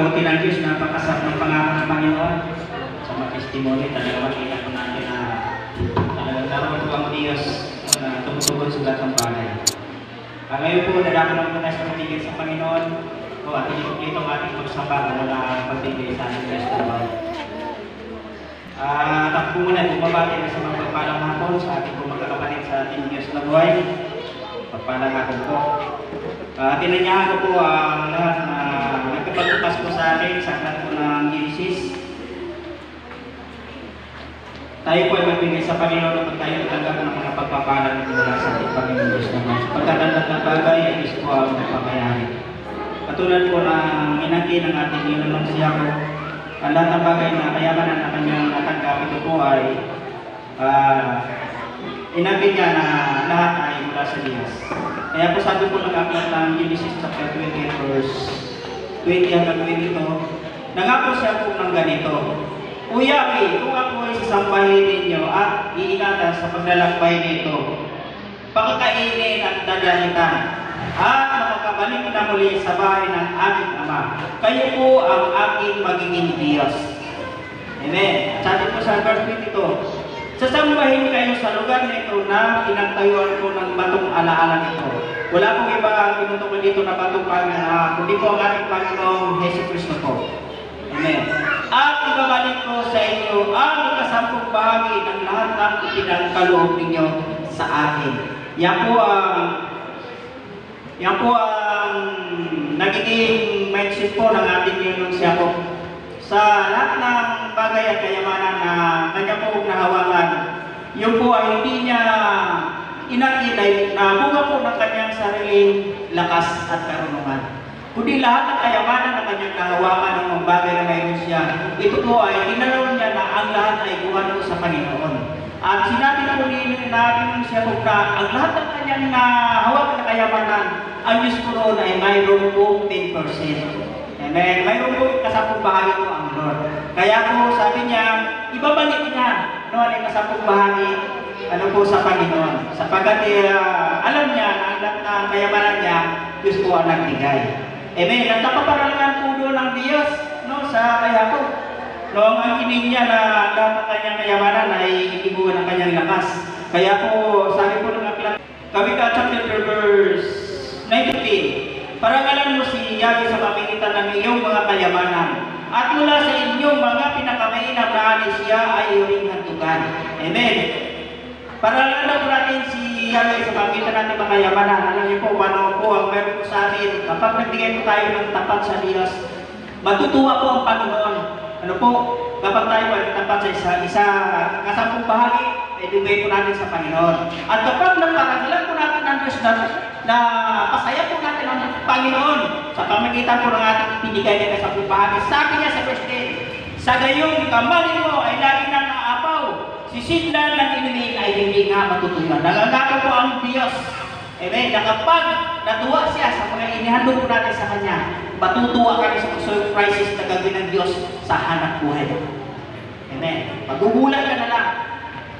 napakabuti ng Diyos, napakasarap ng pangako ng Panginoon. Sa mga testimony, talaga makita po natin na talagang naroon po ang Diyos na tumutugon sa lahat ng bagay. Ah, ngayon po, nadako na muna sa patigil sa Panginoon. O ating ikumpleto ang ating pagsamba mula patigil sa ating festival. Ah, takbo muna, bumabati na sa mga pagpalang hapon sa ating po magkakapalit sa ating Diyos na buhay. Pagpalang hapon po. Uh, tinanyahan ko po ang lahat na nagkapagbukas po sa akin sa aklat po Genesis. Tayo po ay magbigay sa Panginoon at tayo tatanggap ng mga pagpapalang mula sa ating Panginoon Diyos naman. Sa pagkatanggap ng bagay, ang Diyos po ang nagpamayari. Katulad po na minangkin ng ating Ginunong siya ko, ang lahat ng bagay na kayamanan na kanyang natanggap ito po ay uh, inabi niya na lahat ay mula sa Diyos. Kaya po sabi po ng aklat ng Genesis chapter 20 verse 20 hanggang 22, nangako siya po ng ganito, Uyapi, kung ako ay sasambahin ninyo at iingatan sa paglalakbay nito, pakakainin at dadalitan, at makakabalik na muli sa bahay ng aking ama. Kayo po ang aking magiging Diyos. Amen. Sabi po sa verse 22, Sasambahin kayo sa lugar na ito na pinagtayuan ko ng batong alaala nito. Wala pong iba ang pinutukoy dito na batong Panginoon, kundi po ang ating Panginoong Heso Kristo po. Amen. At ibabalik ko sa inyo ang ikasampung bahagi ng lahat ng ipinagkaloob ninyo sa akin. Yan po ang yan po ang nagiging mindset po ng ating Panginoon siya po. Sa lahat ng bagay at kayamanan na kanya po nahawakan, yun po ay hindi niya inakilay na bunga po ng kanyang sariling lakas at karunungan. Kundi lahat ng kayamanan na kanyang kahawakan ng mga bagay na mayroon siya, ito po ay inalaw niya na ang lahat ay buwan sa Panginoon. At sinabi po ni natin siya po na ang lahat ng kanyang nahawakan na kayamanan, ang Diyos po roon ay mayroon po 10%. Amen. Mayroon po kasapong bahagi po ang Lord. Kaya po sabi niya, ibabalik niya no, ang kasapong bahagi ano po sa Panginoon. Sapagat uh, alam niya na ang lahat ng kayamanan niya, Diyos po ang nagbigay. Amen. At napaparalangan po doon ng Diyos no, sa kaya po. No, ang kinig niya na lahat ng kanyang kayamanan ay ibuwan ng kanyang lakas. Kaya po, sabi po ng aklat, Kawika chapter verse 19, Parangalan mo si Yahweh sa pamigitan ng iyong mga kayamanan. At mula sa inyong mga pinakamainam na siya ay iyong hantukan. Amen. Parangalan si Yahweh sa pamigitan natin mga kayamanan. Alam niyo po, ano po ang meron po sa atin. Kapag nagbigay po tayo ng tapat sa Diyos, matutuwa po ang Panginoon. Ano po, kapag tayo ay tapat sa isa, isa kasampung bahagi, ay bigay po natin sa Panginoon. At kapag naparangalan po natin ng Diyos na, na pasaya po natin ang Panginoon sa pamagitan po ng ating pinigay niya kasampung bahagi. Sabi niya sa 10, sa gayong kamali mo ay lagi naapaw, sisidlan ng inumin ay hindi nga matutuyuan. Nagagawa po ang Diyos. Amen. Na kapag natuwa siya sa mga inihandog po natin sa Kanya, matutuwa kami sa surprises na gagawin ng Diyos sa hanap buhay. Amen. Magugulat ka na lang.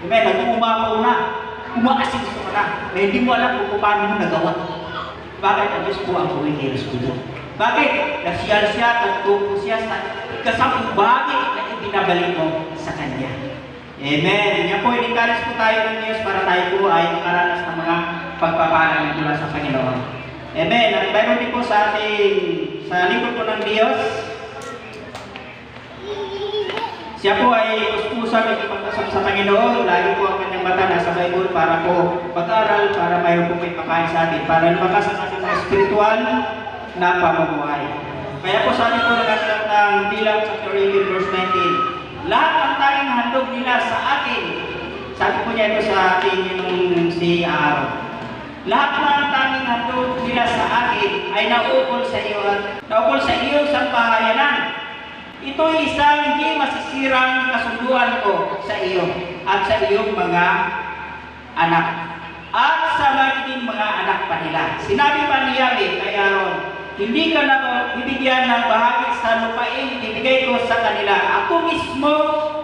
Amen. Nag-uumapaw na. Umaasin ka na. Na hindi mo alam kung paano mo nagawa. Bakit ang Diyos po ang bumihilos ko doon? Bakit? Nasiyal siya, nagtupo siya sa kasampung bahagi na ibinabalik mo sa Kanya. Amen. Yan po, in-encourage po tayo ng Diyos para tayo po ay makaranas ng mga pagpapalang mula sa Panginoon. Amen. At mayroon din po sa ating, sa libro po ng Diyos, siya po ay puspusan at ipagkasap sa Panginoon. Lagi po ang kanyang mata nasa Bible para po pag-aral, para mayroon po may pakain sa atin, para lumakas ang ating spiritual na pamumuhay. Kaya po sabi po ng aklat ng bilang chapter 18 verse 19, lahat ng tayong handog nila sa akin, sabi po niya ito sa ating yung si Aaron. Lahat ng tanging handog nila sa akin ay naukol sa iyo at sa iyong sampahayanan. Ito ay isang hindi masisirang kasunduan ko sa iyo at sa iyong mga anak at sa magiging mga anak pa nila. Sinabi pa ni Yahweh kay Aaron, hindi ka na bibigyan ng bahagi sa lupain ibigay ko sa kanila. Ako mismo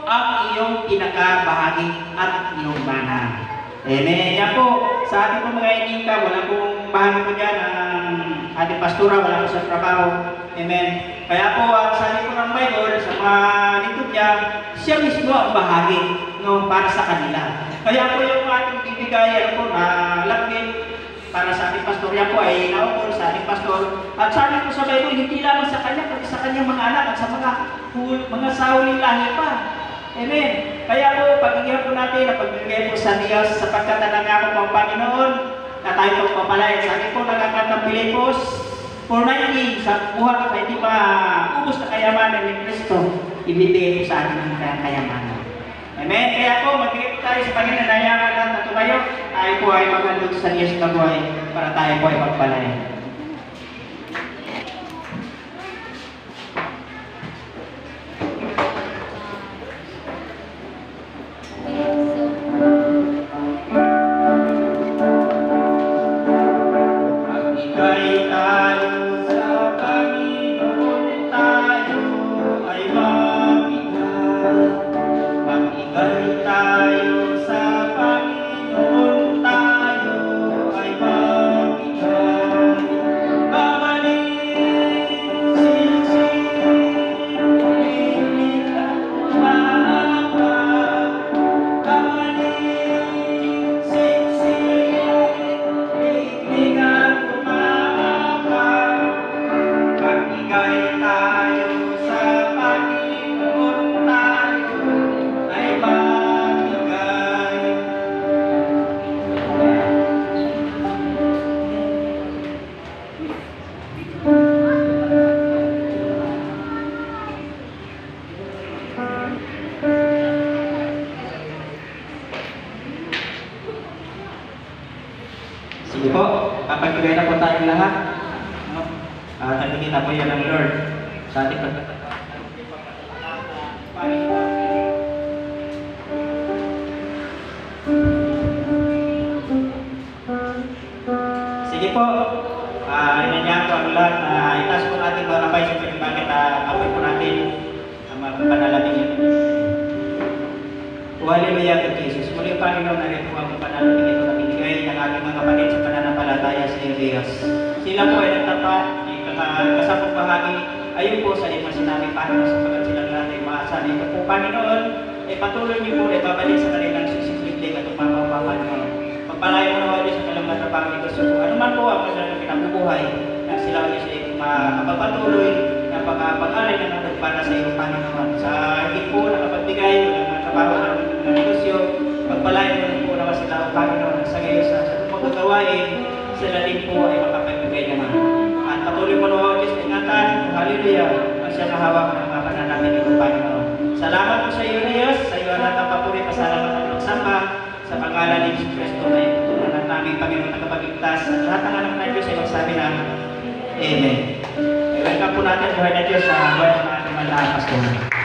ang iyong pinakabahagi at iyong mana. Amen. Yan po, sa ating po mga ininka, wala pong bahagi po dyan ang ating pastura, wala po sa trabaho. Amen. Kaya po, ang sabi po ng Bible sa mga lingkod niya, siya mismo ang bahagi no, para sa kanila. Kaya po yung ating bibigay, ano po, na langit, para sa ating pastor, yan po ay naukol sa ating pastor. At sabi po sa Bible, hindi lamang sa kanya, pati sa kanyang mga anak at sa mga, mga sahuling lahi pa. Amen. Kaya po, pagigyan po natin na pagbigay po sa Diyos sapagkat na nangako po ang Panginoon na tayo po papalayan. Sabi po, nagkakantang Pilipos 4.19 sa buhat na hindi pa ubos na kayamanan ni Kristo, ibibigay po sa atin ang kayamanan. Amen. Kaya po, po tayo sa Panginoon na yaman at natumayo. Tayo po ay magandog sa Diyos na buhay para tayo po ay pagpalayan. Magbigay tayo Sige po, papagbigay na po tayong lahat. No? At nakikita po yan ng Lord sa ating pagkakataon. Sige po, ah inanyahan ko ang lahat na itaas po natin mga kapay sa pagkakit na apoy po natin ang mga panalangin yun. O hallelujah to Jesus. Muli Panginoon na rin po ang panalangin ito na binigay ng ating mga kapatid sa sa Elias. Sila po ay nagtapa, ay kaka- kasapong bahagi, ayon po sa lima sinabi Panginoon sa silang lahat ay maasan. Ito po Panginoon, ay patuloy niyo po ay babalik sa kanilang sisikliplik at umapaw pa Panginoon. Pagpalayo mo naman sa kanilang matapang ito sa Ano man po ang kanilang pinabubuhay na sila ay sa makapagpatuloy na pag-alay na natin para sa iyo Panginoon. Sa higit po nakapagbigay ng mga trabaho ng negosyo, pagpalayo mo na po naman sila Panginoon sa ngayon sa pagkagawain, sila din po ay makapagbigay naman. At patuloy mo naman Diyos ingatan, hallelujah, ang siya kahawak ng mga pananamin ni Panginoon. Salamat po sa iyo Diyos, sa iyo anak ang papuri, pasalamat at magsamba sa pangalan ni Jesus Cristo na itutunan ng naming Panginoon na kapagligtas at lahat ng anak na Diyos ay magsabi ng Amen. I-welcome po natin buhay na Diyos sa buhay ng ating mga pastor.